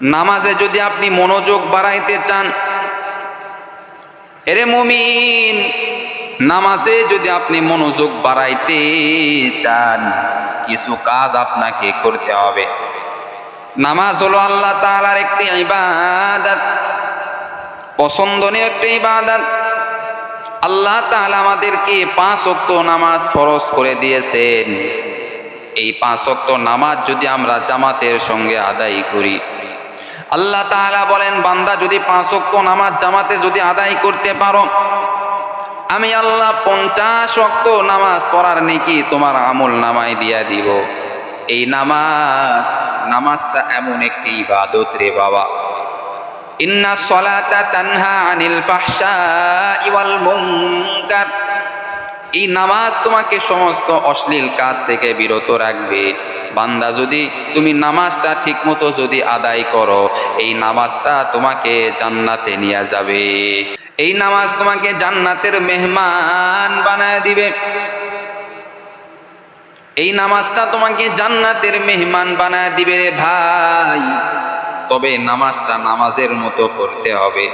নামাজে যদি আপনি মনোযোগ বাড়াইতে চান, এরে মুমিন, নামাজে যদি আপনি মনোযোগ বাড়াইতে চান, কিছু কাজ আপনাকে করতে হবে। নামাজ হলো আল্লাহ তাআলার একটি ইবাদত, পছন্দনীয় একটি ইবাদত। আল্লাহ তাআলা আমাদেরকে পাঁচ ওয়াক্ত নামাজ ফরজ করে দিয়েছেন। এই পাঁচ ওয়াক্ত নামাজ যদি আমরা জামাতের সঙ্গে আদায় করি আল্লাহ তাআলা বলেন, বান্দা যদি পাঁচ ওয়াক্ত নামাজ জামাতে যদি আদায় করতে পারো, আমি আল্লাহ পঞ্চাশ ওয়াক্ত নামাজ পড়ার নেকি তোমার আমল নামায় দিয়া দিব। এই নামাজ, নামাজটা এমন একটি ইবাদত রে বাবা। ইন্না সলাতা তানহা আনিল ফাহশা ইওয়াল মুনকার। এই নামাজ তোমাকে সমস্ত অশ্লীল কাজ থেকে বিরত রাখবে। বান্দা, যদি তুমি নামাজটা ঠিকমতো যদি আদায় করো, এই নামাজটা তোমাকে জান্নাতে নিয়ে যাবে। এই নামাজ তোমাকে জান্নাতের মেহমান বানায় দিবে। এই নামাজটা তোমাকে জান্নাতের মেহমান বানায় দিবে রে ভাই। তবে নামাজটা নামাজের মতো করতে হবে।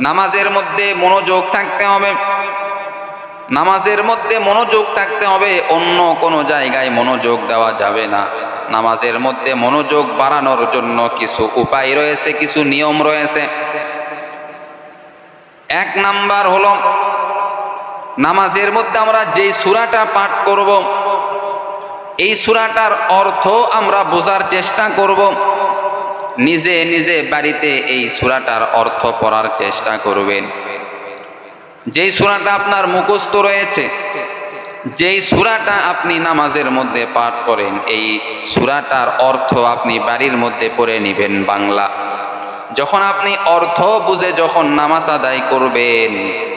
নামাজের মধ্যে মনোযোগ থাকতে হবে। নামাজের মধ্যে মনোযোগ থাকতে হবে, অন্য কোনো জায়গায় মনোযোগ দেওয়া যাবে না। নামাজের মধ্যে মনোযোগ বাড়ানোর জন্য কিছু উপায় রয়েছে, কিছু নিয়ম রয়েছে। এক নাম্বার হলো, নামাজের মধ্যে আমরা যেই সুরাটা পাঠ করব, এই সুরাটার অর্থ আমরা বোঝার চেষ্টা করব। নিজে নিজে বাড়িতে এই সুরাটার অর্থ পড়ার চেষ্টা করবেন। যেই সুরাটা আপনার মুখস্থ রয়েছে, যেই সুরাটা আপনি নামাজের মধ্যে পাঠ করেন, এই সুরাটার অর্থ আপনি বাড়ির মধ্যে পড়ে নেবেন বাংলা। যখন আপনি অর্থ বুঝে যখন নামাজ আদায় করবেন,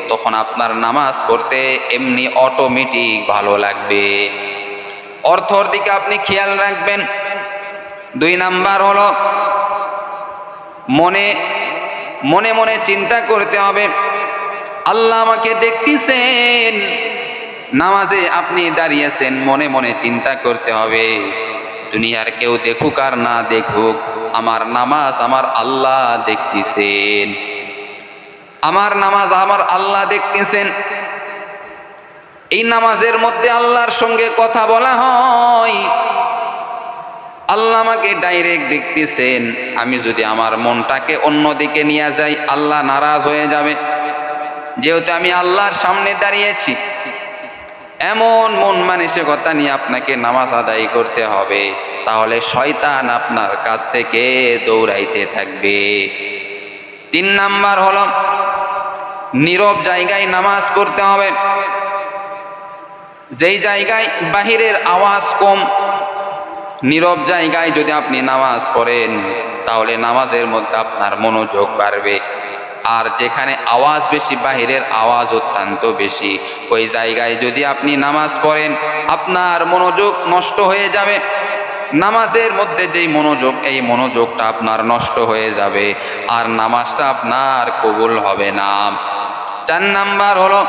তখন আপনার নামাজ পড়তে এমনি অটোমেটিক ভালো লাগবে। অর্থর দিকে আপনি খেয়াল রাখবেন। দুই নাম্বার হলো, মনে মনে মনে চিন্তা করতে হবে আল্লাহ আমাকে দেখতেছেন। নামাজে আপনি দাঁড়িয়েছেন, মনে মনে চিন্তা করতে হবে, দুনিয়ার কেউ দেখুক আর না দেখুক, আমার নামাজ আমার আল্লাহ দেখতেছেন। আমার নামাজ আমার আল্লাহ দেখতেছেন। এই নামাজের মধ্যে আল্লাহর সঙ্গে কথা বলা হয়। আল্লাহ আমাকে ডাইরেক্ট দেখতেছেন, আমি যদি আমার মনটাকে অন্যদিকে নিয়ে যাই, আল্লাহ নারাজ হয়ে যাবে। যেহেতু আমি আল্লাহর সামনে দাঁড়িয়েছি, এমন মন মানসিকতা নিয়ে আপনাকে নামাজ আদায় করতে হবে। তাহলে শয়তান আপনার কাছ থেকে দৌড়াইতে থাকবে। তিন নাম্বার হলো, নীরব জায়গায় নামাজ পড়তে হবে। যেই জায়গায় বাহিরের আওয়াজ কম, নীরব জায়গায় যদি আপনি নামাজ পড়েন, তাহলে নামাজের মধ্যে আপনার মনোযোগ বাড়বে। আর যেখানে আওয়াজ বেশি, বাহিরের আওয়াজ অত্যন্ত বেশি। ওই জায়গায় যদি আপনি নামাজ পড়েন, আপনার মনোযোগ নষ্ট হয়ে যাবে। নামাজের মধ্যে যেই মনোযোগ, এই মনোযোগটা আপনার নষ্ট হয়ে যাবে। আর নামাজটা আপনার কবুল হবে না। চার নাম্বার হলো,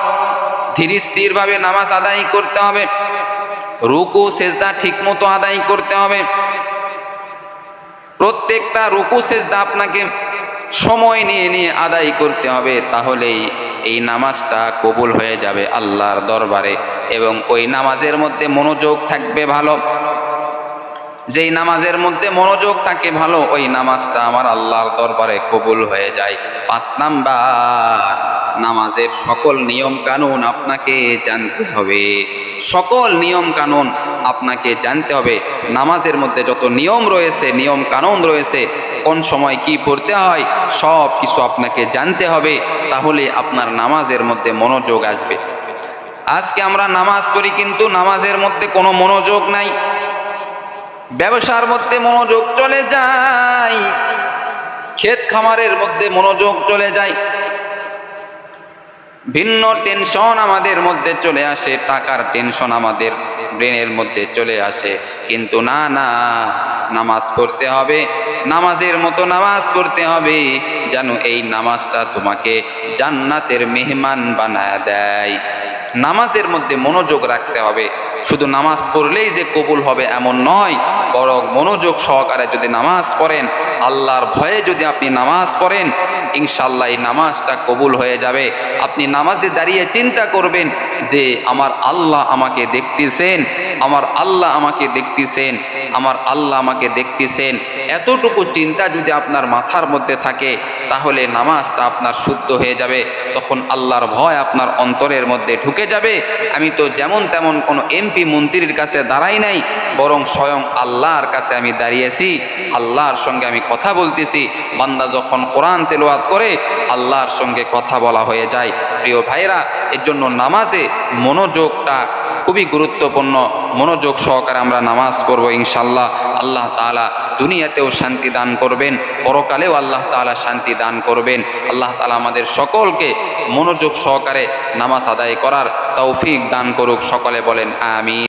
ধীর স্থিরভাবে নামাজ আদায় করতে হবে। রুকু, সেজদা ঠিকমতো আদায় করতে হবে। প্রত্যেকটা রুকু, সেজদা আপনাকে সময় নিয়ে নিয়ে আদায় করতে হবে, তাহলেই এই নামাজটা কবুল হয়ে যাবে আল্লাহর দরবারে। এবং ওই নামাজের মধ্যে মনোযোগ থাকবে ভালো। যেই নামাজের মধ্যে মনোযোগ থাকে ভালো, ওই নামাজটা আমার আল্লাহর দরবারে কবুল হয়ে যায়। পাঁচ নাম্বার। নামাজের সকল নিয়ম কানুন আপনাকে জানতে হবে। সকল নিয়ম কানুন আপনাকে জানতে হবে। নামাজের মধ্যে যত নিয়ম রয়েছে, নিয়ম কানুন রয়েছে, কোন সময় কি পড়তে হয়, সব কিছু আপনাকে জানতে হবে। তাহলে আপনার নামাজের মধ্যে মনোযোগ আসবে। আজকে আমরা নামাজ পড়ি, কিন্তু নামাজের মধ্যে কোনো মনোযোগ নাই। ব্যবসার মধ্যে মনোযোগ চলে যায়। ক্ষেত খামারের মধ্যে মনোযোগ চলে যায়। ভিন্ন টেনশন আমাদের মধ্যে চলে আসে, টাকার টেনশন আমাদের ব্রেনের মধ্যে চলে আসে। কিন্তু না না, নামাজ পড়তে হবে, নামাজের মতো নামাজ পড়তে হবে যেন এই নামাজটা তোমাকে জান্নাতের মেহমান বানায় দেয়। নামাজের মধ্যে মনোযোগ রাখতে হবে, শুধু নামাজ পড়লেই যে কবুল হবে এমন নয় বরং মনোযোগ সহকারে যদি নামাজ পড়েন, আল্লাহর ভয়ে যদি আপনি নামাজ পড়েন ইনশাল্লাহ এই নামাজটা কবুল হয়ে যাবে। আপনি নামাজে দাঁড়িয়ে চিন্তা করবেন যে আমার আল্লাহ আমাকে দেখতেছেন, আমার আল্লাহ আমাকে দেখতেছেন, আমার আল্লাহ আমাকে দেখতেছেন। এতটুকু চিন্তা যদি আপনার মাথার মধ্যে থাকে, তাহলে নামাজটা আপনার শুদ্ধ হয়ে যাবে। তখন আল্লাহর ভয় আপনার অন্তরের মধ্যে ঢুকে যাবে। আমি তো যেমন তেমন কোনো এমপি মন্ত্রীর কাছে দাঁড়াই নাই, বরং স্বয়ং আল্লাহর কাছে আমি দাঁড়িয়েছি। আল্লাহর সঙ্গে আমি কথা বলতেছি। বান্দা যখন কোরআন তেলোয়াত করে, আল্লাহর সঙ্গে কথা বলা হয়ে যায়। প্রিয় ভাইরা এর জন্য নামাজে মনোযোগটা খুবই গুরুত্বপূর্ণ। মনোযোগ সহকারে আমরা নামাজ পড়ব ইনশাল্লাহ আল্লাহ তালা দুনিয়াতেও শান্তি দান করবেন, পরকালেও আল্লাহ তালা শান্তি দান করবেন। আল্লাহ তালা আমাদের সকলকে মনোযোগ সহকারে নামাজ আদায় করার তৌফিক দান করুক। সকলে বলেন আমি